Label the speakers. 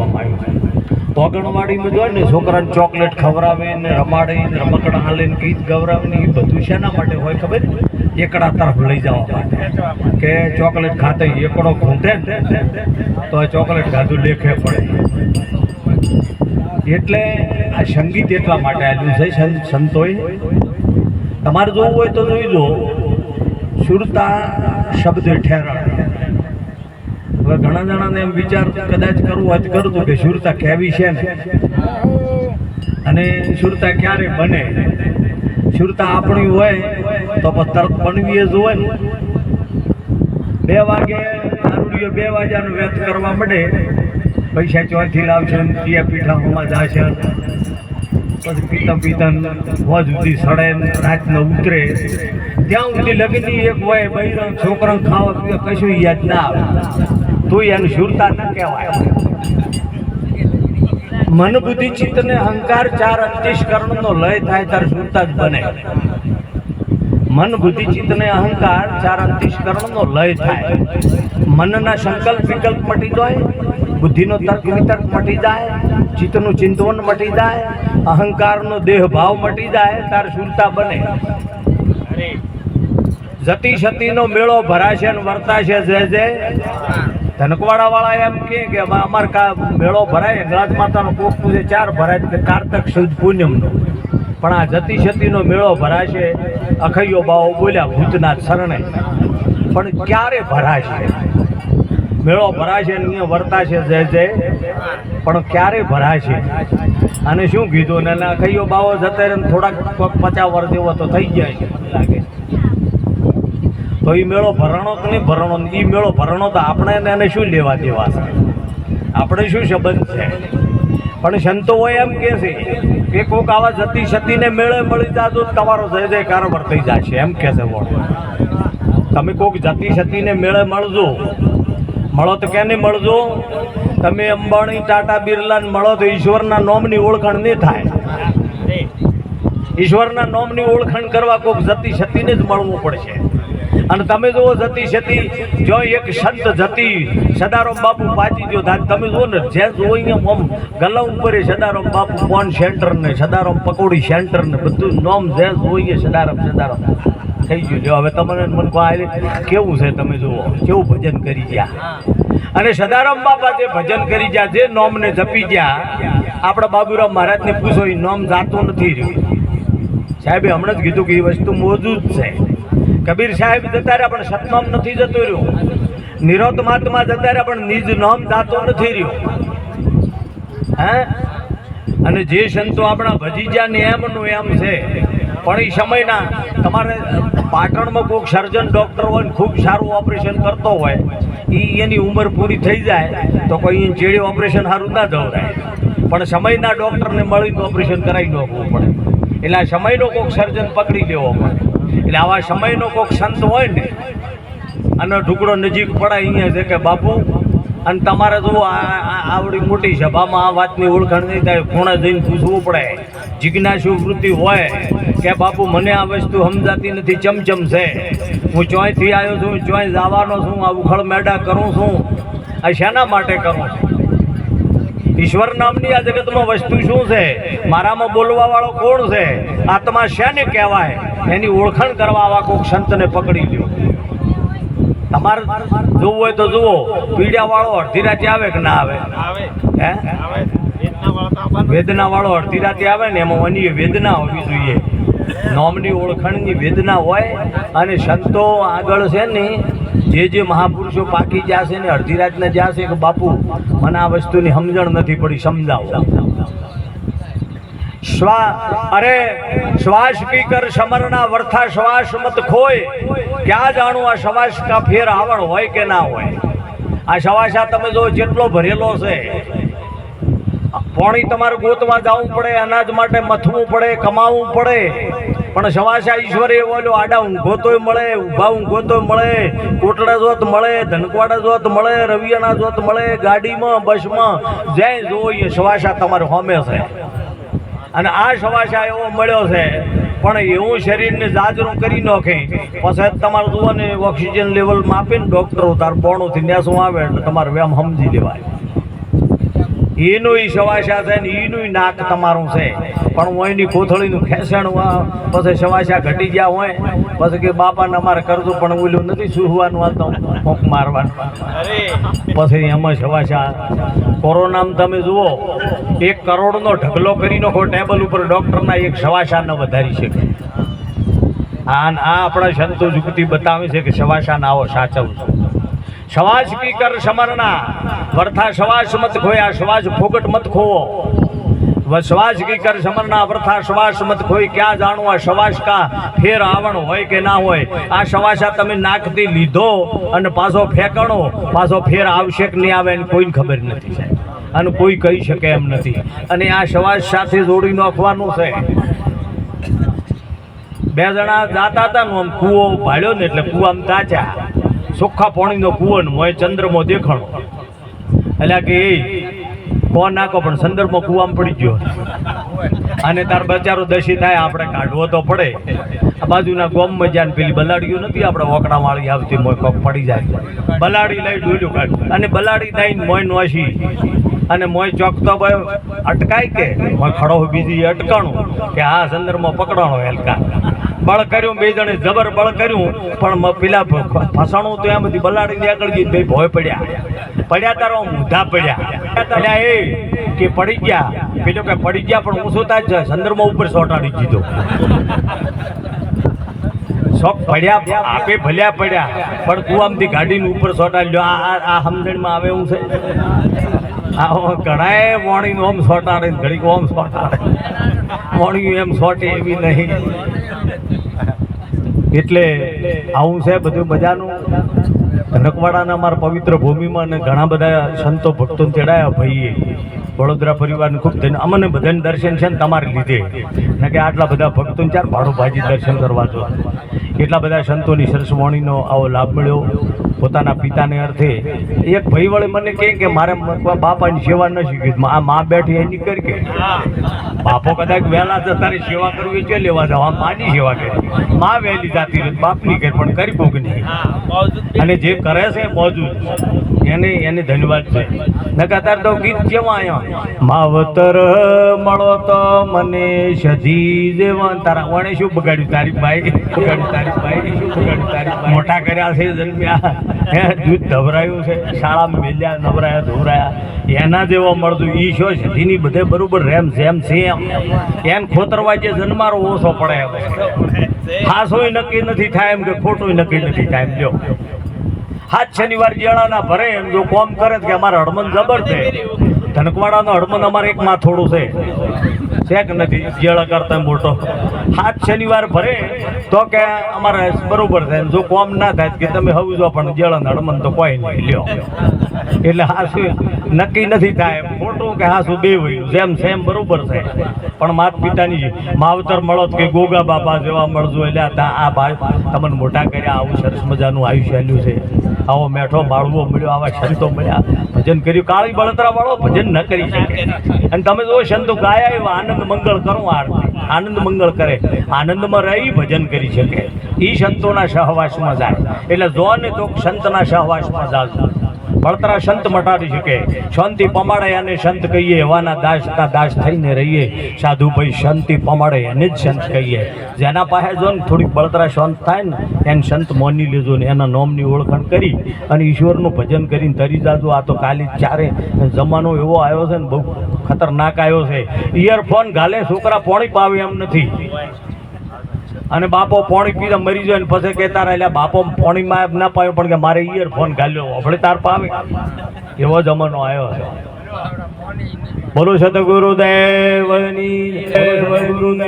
Speaker 1: કરવામાં આવ્યું છે. ઓગણવાડીમાં જોઈએ ને છોકરાને ચોકલેટ ખવડાવે ને રમાડે ને રમકડા હાલે ને ગીત ગવરાવે એ બધું શેના માટે હોય ખબર? એકડા તરફ લઈ જવા માટે. કે ચોકલેટ ખાતે એકડો ઘૂંટે ને, તો આ ચોકલેટ ખાધું લેખે પડે. એટલે આ સંગીત એટલા માટે આવ્યું છે સંતોએ. તમારે જોવું હોય તો જોઈ લો. સુરતા શબ્દ ઠેરાણ હવે ઘણા જણાને એમ વિચાર કદાચ કરવું હોય તો કરતું કે સુરતા કેવી છે ને? અને સુરતા ક્યારે બને? સુરતા આપણી હોય તો પણ તરત બનવી જ હોય ને. બે વાગે દારૂડિયો બે વાગ્યાનું વ્યર્થ કરવા માંડે, પૈસા ચોથી લાવશે પિયા પીઠામાં જશે. પછી પીતમ પીતમ હોજ સુધી સડે રાતનો ઉતરે. ત્યાં સુધી લગની એક હોય બૈરા છોકરા ખાવા પીવા કશું યાદ ના આવે. તો એને સુરતા ન કહેવાય. મન બુદ્ધિ ચિત્ત ને અહંકાર, ચાર અંતિષ્કરણનો લય થાય ત્યારે સુરતા જ બને. મન બુદ્ધિ ચિત્ત ને અહંકાર, ચાર અંતિષ્કરણનો લય થાય. મનના સંકલ્પ વિકલ્પ મટી જાય, બુદ્ધિનો તર્ક વિતર્ક મટી જાય, ચિત્તનું ચિંતવન મટી જાય, અહંકારનો દેહ ભાવ મટી જાય ત્યારે સુરતા બને. જતી સતીનો મેળો ભરાશે ને વર્તાશે જય જે. ધનકવાડા વાળા એમ કે અમાર મેળો ભરાય ગળાજ માતાનો કોક પૂજે ચાર ભરાય કે કારતક સુદ પૂનમનો પણ આ જતી સતીનો મેળો ભરાશે, અખૈયો બાવો બોલ્યા, ભૂતના શરણે. પણ ક્યારે ભરાશે? મેળો ભરાશે ને વર્તાશે જય જય, પણ ક્યારે ભરાશે? અને શું કીધું? ને અખૈયો બાવો જતા રહે થોડાક પચાસ વર્ષ જેવો તો થઈ જાય છે. લાગે તો એ મેળો ભરણો કે નહીં ભરણો? એ મેળો ભરણો તો આપણે એને શું લેવા દેવા છે? આપણે શું સંબંધ છે? પણ સંતો હોય એમ કે છે કે કોક આવા જતી સતીને મેળે મળી જાજો તમારો જય જય કારોબાર થઈ જશે. એમ કે છે તમે કોક જતી સતીને મેળે મળજો. મળો તો કેને મળજો? તમે અંબાણી, ટાટા, બિરલા મળો તો ઈશ્વરના નોમની ઓળખાણ નહીં થાય. ઈશ્વરના નોમની ઓળખાણ કરવા કોક જતી સતીને જ મળવું પડશે. અને તમે જુઓ જતી સતી જો એક સંત જતી, સદારામ બાપુ પાછી જો તમે જુઓ ને, જે જુઓ અહીંયા આમ ગલા ઉપર સદારામ બાપુ કોન સેન્ટર ને, સદારામ પકોડી સેન્ટર ને, બધું નોમ જે જોઈએ સદારામ સદારામ. થઈ ગયું. જો હવે તમને મને કહો કેવું છે તમે જુઓ. કેવું ભજન કરી ગયા. અને સદારામ બાપા જે ભજન કરી ગયા, જે નોમને જપી ગયા, આપણા બાબુરામ મહારાજને પૂછો એ નોમ જાતું નથી રહ્યું. સાહેબે હમણાં જ કીધું કે એ વસ્તુ મોજૂદ છે. કબીર સાહેબ જતા રહ્યા પણ સતનામ નથી જતું રહ્યું. નિરોત મહાત્મા જતા રહ્યા પણ નિજ નામ જાતો નથી રહ્યું. હે? અને જે સંતો આપણા ભજીજા ને એમનું એમ છે, પણ એ સમયના તમારે પાટણમાં કોઈક સર્જન ડૉક્ટર હોય ને ખૂબ સારું ઓપરેશન કરતો હોય એ એની ઉંમર પૂરી થઈ જાય તો કોઈ ચેડી ઓપરેશન સારું ના જવરાય. પણ સમયના ડૉક્ટરને મળીને ઓપરેશન કરાવી નાખવું પડે. એટલે સમયનો કોઈક સર્જન પકડી લેવો પડે. એટલે આવા સમયનો કોઈક સંત હોય ને, અને ઢુકડો નજીક પડાય અહીંયા છે કે બાપુ, અને તમારે તો આવડી મોટી સભામાં આ વાતની ઓળખાણ નહીં થાય, ખૂણે જઈને પૂછવું પડે. જિજ્ઞાસુ વૃત્તિ હોય કે બાપુ, મને આ વસ્તુ સમજાતી નથી, ચમચમ છે. હું ચોયથી આવ્યો છું, ચોય જવાનો છું, આ ઉખળ મેડા કરું છું. આ શેના માટે કરું છું? ઈશ્વર નામની આ જગતમાં વસ્તુ શું છે? મારામાં બોલવા વાળો કોણ છે? આત્મા શેને કહેવાય? એની ઓળખાણ કરવા આવા કોઈક સંતને પકડી લ્યો. તમારે જોવું હોય તો જુઓ પીડા વાળો અડધી રાતે આવે કે ના આવે? હે? વેદના વાળો અડધી રાતે આવે ને એમાં અન્ય વેદના હોવી જોઈએ. નોમની ઓળખાણની વેદના હોય અને સંતો આગળ છે ને જે જે મહાપુરુષો પાકી જ્યાં છે ને અડધી રાતના છે કે બાપુ મને આ વસ્તુની સમજણ નથી પડી સમજાવો. શ્વા અરે, શ્વાસ કી કર સમરના વર્થા શ્વાસ મત ખોય. ક્યાં જાણું આ શ્વાસ કા ફેર આવણ હોય કે ના હોય? આ શ્વાસા તમે જો જેટલો ભરેલો છે, પોણી તમારે ગોતમાં જવું પડે, અનાજ માટે મથવું પડે, કમાવું પડે. પણ સવાસા ઈશ્વરે બોલ્યો, આડા ઊંઘો તોય મળે, ઊભા ઊંઘો તોય મળે, કોટડા જોત મળે, ધનકવાડા જોત મળે, રવિયાના જોત મળે, ગાડીમાં, બસમાં, જ્યાં જોઈએ સવાસા તમારે હોમે છે. અને આ સવાસા એવો મળ્યો છે, પણ એવું શરીરને જાજરું કરી નાખે. પછી તમારે જુઓ ને ઓક્સિજન લેવલ માપીને ડૉક્ટરો તાર પોણુંથી ન્યાસું આવે એટલે તમારે વેમ સમજી લેવાય. એનું ઈ સવાશા છે ને એનું નાક તમારું છે. પણ હું એની કોથળીનું ખેંચાણ વા- પછી સવાશા ઘટી ગયા હોય પછી કે બાપાને અમારે કરજો પણ ઓલું નથી સુહવાનું હાલતો ફોંક મારવાનું. પછી એમાં સવાશા કોરોનામાં તમે જુઓ એક કરોડનો ઢગલો કરી નાખો ટેબલ ઉપર ડૉક્ટરના એક શવાશાને ન વધારી શકે આ આ આપણા સંતો જુગતી બતાવે છે કે સવાશા આવો સાચવું છું. સવાજ કી કર સમરના વર્થા શ્વાસ મત ખોયા શ્વાસ ફોગટ મત ખોવો. વસવાસ કી કર સમરના વર્થા શ્વાસ મત ખોઈ, ક્યાં જાણો આ શ્વાસ કા ફેર આવણ હોય કે ના હોય? આ શ્વાસા તમે નાખતી લીધો અને પાછો ફેંકણો, પાછો ફેર આવશે કે નહીં આવે એને કોઈને ખબર નથી અને કોઈ કહી શકે એમ નથી. અને આ શ્વાસ સાથે જોડી નાખવાનું છે. બે જણા જાતા હતા ને આમ કૂવો ભાડ્યો ને એટલે કૂવામાં તાચ્યા. ચોખ્ખા પાણીનો કૂવો ને મોય ચંદ્રમો દેખાણો. એટલે કે કોણ નાખો, પણ સંદર્ભમાં કૂવામાં પડી ગયો. અને તાર બચારો દશી થાય, આપણે કાઢવો તો પડે. બાજુના ગોમમાં જ્યાં પેલી બલાડીઓ નથી, આપણે વકડા વાળી આવતી મોય કોક પડી જાય. બલાડી લઈ ડોલ્યું કાઢ. અને બલાડી થઈને મોય નોશી અને મોય ચોકતો ભાઈ અટકાય કે? મોય ખડો બીજી અટકાણું. કે આ સંદર્ભમાં પકડાણો હેલકા. બળ કર્યું, બે જણે જબર બળ કર્યું, પણ પેલા ફસાણું તો એમ બધી બલાડી આગળ ગઈ ભાઈ ભોય પડ્યા. પડ્યા તારો ઊંધા પડ્યા. એટલે એ કે પડી ગયા. પેલો કે પડી ગયા, પણ હું શું જ સંદર્ભમાં ઉપર સોટાડી દીધો. શોખ પડ્યા, આપે ભલ્યા પડ્યા. પણ કુવામથી ગાડીની ઉપર સોટાડી લ્યો. આ આ- સમજણમાં આવે એવું છે? આ ઘણાએ મોર્નિંગ ઓમ સોટાડે ઘડીક ઓમ સોટાડે મોર્નિંગ એમ સોટે એવી નહીં. એટલે આવું છે બધું મજાનું નકવાડાના અમારા પવિત્ર ભૂમિમાં અને ઘણા બધા સંતો ભક્તો તેડાયા ભાઈએ. વડોદરા પરિવારને ખૂબ ધન્ય અમને બધાને દર્શન છે ને તમારે લીધે. ને કે આટલા બધા ભક્તોને ચાર ભાડું ભાજી દર્શન કરવા જો. એટલા બધા સંતોની સરસવાણીનો આવો લાભ મળ્યો. પોતાના પિતાને અર્થે એક ભાઈ વળે મને કહે કે મારે બાપાની સેવા ન શીખી આ માં બેઠી એની કરી કે, બાપો કદાચ વહેલા તારી સેવા કરવી છે, લેવા જાવ. આ માની સેવા કરી. માં વહેલી જાતી રહી. બાપની કરી, પણ કરી ભોગ નહીં. અને જે કરે છે એ એને એને ધન્યવાદ છે. નકાતાર તો ગીત કેવા આવ્યા માવતર મળો તો મને સજી જેવા તારા વણે શું બગાડ્યું? તારી ભાઈ બગાડ્યું તારી મોટા કર્યા છે જન્મ્યા. હે દૂધ ધભરાયું છે. શાળામાં મેલ્યા નવરાયા ધોવરાયા. એના જેવો મળતું, ઈ શો સિદ્ધિની બધે બરોબર રેમ જેમ સેમ. એમ ખોતરવા જે જન્મારો ઓછો પડે હોય નક્કી નથી થાય એમ કે ખોટું નક્કી નથી થાય એમ જો. હાથ શનિવાર જેળાના ભરે એમ જો કોમ કરે કે અમારે હડમન જબર છે. ધનકવાડાનો હડમન અમારે એકમાં થોડું છે. છે નથી? જેળા કરતા મોટો હાથ શનિવાર ભરે તો કે અમારે બરોબર છે જો કોમ ના થાય કે તમે હવું જો, પણ જેળા હડમન તો કોઈ નહીં. લ્યો. એટલે હાસુ નક્કી નથી થાય. ખોટું કે હાસુ બે હોય. જેમ સેમ બરોબર છે પણ માત પિતાની માવતર મળો કે ગોગા બાપા જેવા મળજો. એટલે આ ભાઈ તમને મોટા કર્યા. આવું સરસ મજાનું આયુષ્ય આલ્યું છે. આવો મેઠો માળવો મળ્યો. આવા સંતો મળ્યા. ભજન કર્યું. કાળી બળતરા વાળો ભજન ન કરી શકે. અને તમે જો સંતો ગાયા એવા આનંદ મંગળ કરો આરતી. આનંદ મંગળ કરે. આનંદમાં રહી ભજન કરી શકે. એ સંતોના સહવાસમાં જાય. એટલે જો ને તો સંતના સહવાસમાં જાજો બળતરા સંત મટાડી શકે શાંતિ પમાડે અને સંત કહીએ એવાના દાસના દાસ થઈને રહીએ. સાધુ ભાઈ શાંતિ પમાડે એને જ સંત કહીએ. જેના પાસે જો ને થોડીક બળતરા શાંત થાય ને, એને સંત માની લેજો ને, એના નોમની ઓળખાણ કરી અને ઈશ્વરનું ભજન કરીને તરી જાજો. આ તો કાલી ચારે જમાનો એવો આવ્યો છે ને, બહુ ખતરનાક આવ્યો છે. ઇયરફોન ગાલે છોકરા પોણી પાવે એમ નથી. અને બાપો પોણી પીને મરી જાય પછી કહેતા રહ્યા બાપો પોણી માં ના પાયો, પણ કે મારે ઇયરફોન ગાલ્યો આપણે તાર પાવે એવો જમાનો આવ્યો છે. બોલો સતગુરુદેવની સતગુરુદેવ